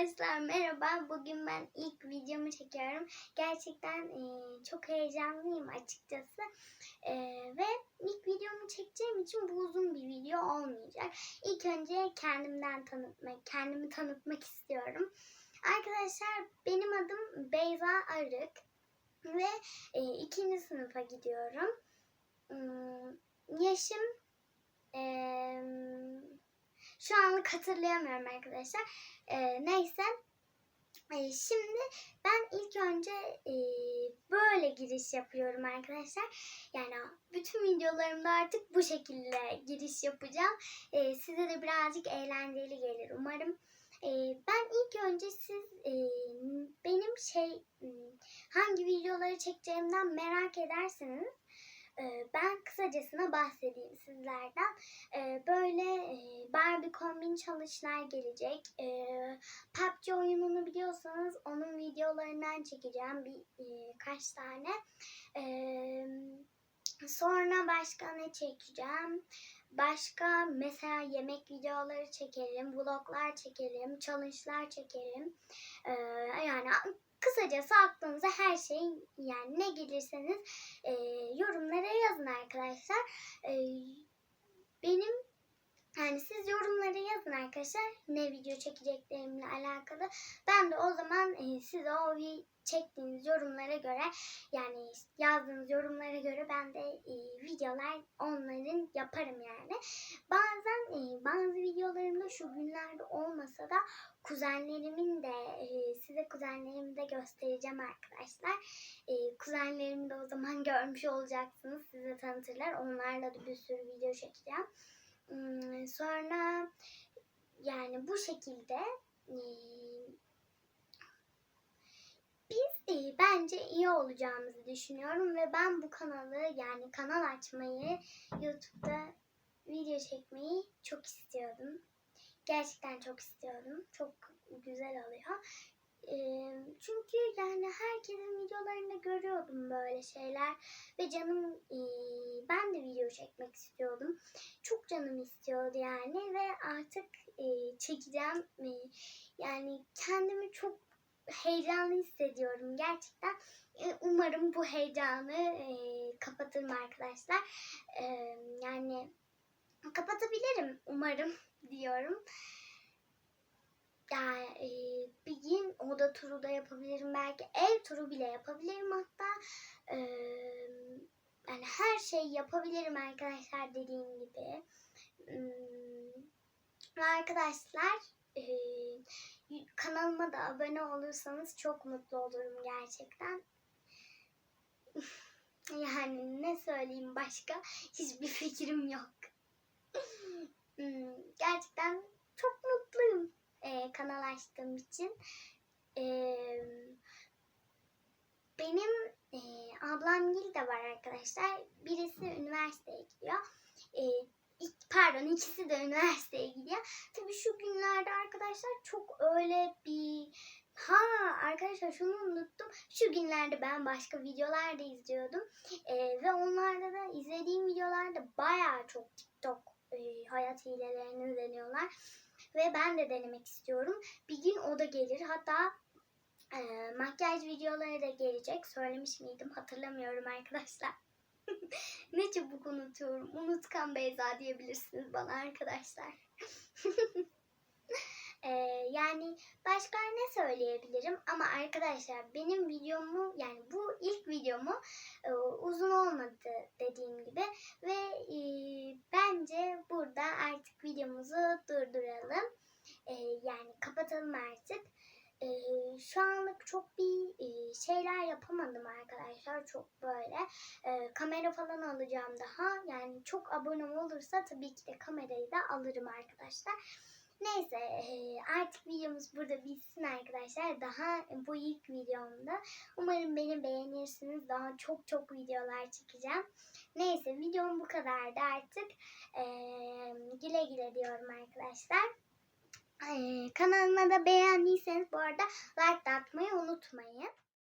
Arkadaşlar merhaba. Bugün ben ilk videomu çekiyorum. Gerçekten e, çok heyecanlıyım açıkçası. E, ve ilk videomu çekeceğim için bu uzun bir video olmayacak. İlk önce kendimden tanıtmak, kendimi tanıtmak istiyorum. Arkadaşlar benim adım Beyza Arık ve e, ikinci sınıfa gidiyorum. E, yaşım e, şu anlık hatırlayamıyorum arkadaşlar. E, neyse. E, şimdi ben ilk önce e, böyle giriş yapıyorum arkadaşlar. Yani bütün videolarımda artık bu şekilde giriş yapacağım. E, size de birazcık eğlenceli gelir umarım. E, ben ilk önce siz e, benim şey hangi videoları çekeceğimden merak ederseniz e, ben kısacasına bahsedeyim sizlerden. E, böyle e, Barbie kombin challenge'lar gelecek. E, PUBG oyununu biliyorsanız onun videolarından çekeceğim bir e, kaç tane. E, sonra başka ne çekeceğim? Başka mesela yemek videoları çekerim, vloglar çekerim, challenge'lar çekerim. Ee, yani kısacası aklınıza her şey yani ne gelirseniz e, yorumlara yazın arkadaşlar. E, benim yani siz yorumlara yazın arkadaşlar ne video çekeceklerimle alakalı. Ben de o zaman e, size o çektiğiniz yorumlara göre yani yazdığınız yorumlara göre ben de e, videolar onların yaparım yani. Bazen e, bazı videolarımda şu günlerde olmasa da kuzenlerimin de e, size kuzenlerimi de göstereceğim arkadaşlar. E, kuzenlerimi de o zaman görmüş olacaksınız. Size tanıtırlar. Onlarla da bir sürü video çekeceğim. Hmm, Sonra yani bu şekilde biz bence iyi olacağımızı düşünüyorum ve ben bu kanalı yani kanal açmayı YouTube'da video çekmeyi çok istiyordum. Gerçekten çok istiyordum. Çok güzel oluyor. Çünkü yani herkesin videolarında görüyordum böyle şeyler ve canım ben de video çekmek istiyordum. Çok canım istiyordu yani ve artık çekeceğim. Yani kendimi çok heyecanlı hissediyorum gerçekten. Umarım bu heyecanı kapatırım arkadaşlar. Yani kapatabilirim umarım diyorum. Yani e, bir gün oda turu da yapabilirim belki ev turu bile yapabilirim hatta e, yani her şeyi yapabilirim arkadaşlar dediğim gibi. Ve arkadaşlar e, kanalıma da abone olursanız çok mutlu olurum gerçekten. yani ne söyleyeyim başka hiçbir fikrim yok. Hmm, gerçekten çok mutluyum e, kanal açtığım için. E, benim e, ablam Gil de var arkadaşlar. Birisi üniversiteye gidiyor. E, pardon ikisi de üniversiteye gidiyor. Tabii şu günlerde arkadaşlar çok öyle bir Ha arkadaşlar şunu unuttum. Şu günlerde ben başka videolar da izliyordum. E, ve onlarda da izlediğim videolarda bayağı çok TikTok e, hayat hilelerini deniyorlar. Ve ben de denemek istiyorum. Bir gün o da gelir. Hatta e, makyaj videoları da gelecek. Söylemiş miydim hatırlamıyorum arkadaşlar. ne çabuk unutuyorum. Unutkan Beyza diyebilirsiniz bana arkadaşlar. E, yani başka ne söyleyebilirim ama arkadaşlar benim videomu yani bu ilk videomu e, uzun olmadı dediğim gibi ve e, bence burada artık videomuzu durduralım. E, yani kapatalım artık. E, şu anlık çok bir e, şeyler yapamadım arkadaşlar. Çok böyle. E, kamera falan alacağım daha. Yani çok abone olursa tabii ki de kamerayı da alırım arkadaşlar. Neyse e, artık videomuz burada bitsin arkadaşlar. Daha bu ilk videomda. Umarım beni beğenirsiniz. Daha çok çok videolar çekeceğim. Neyse videom bu kadardı artık. E, güle güle diyorum arkadaşlar. E, kanalıma da beğendiyseniz bu arada like atmayı unutmayın.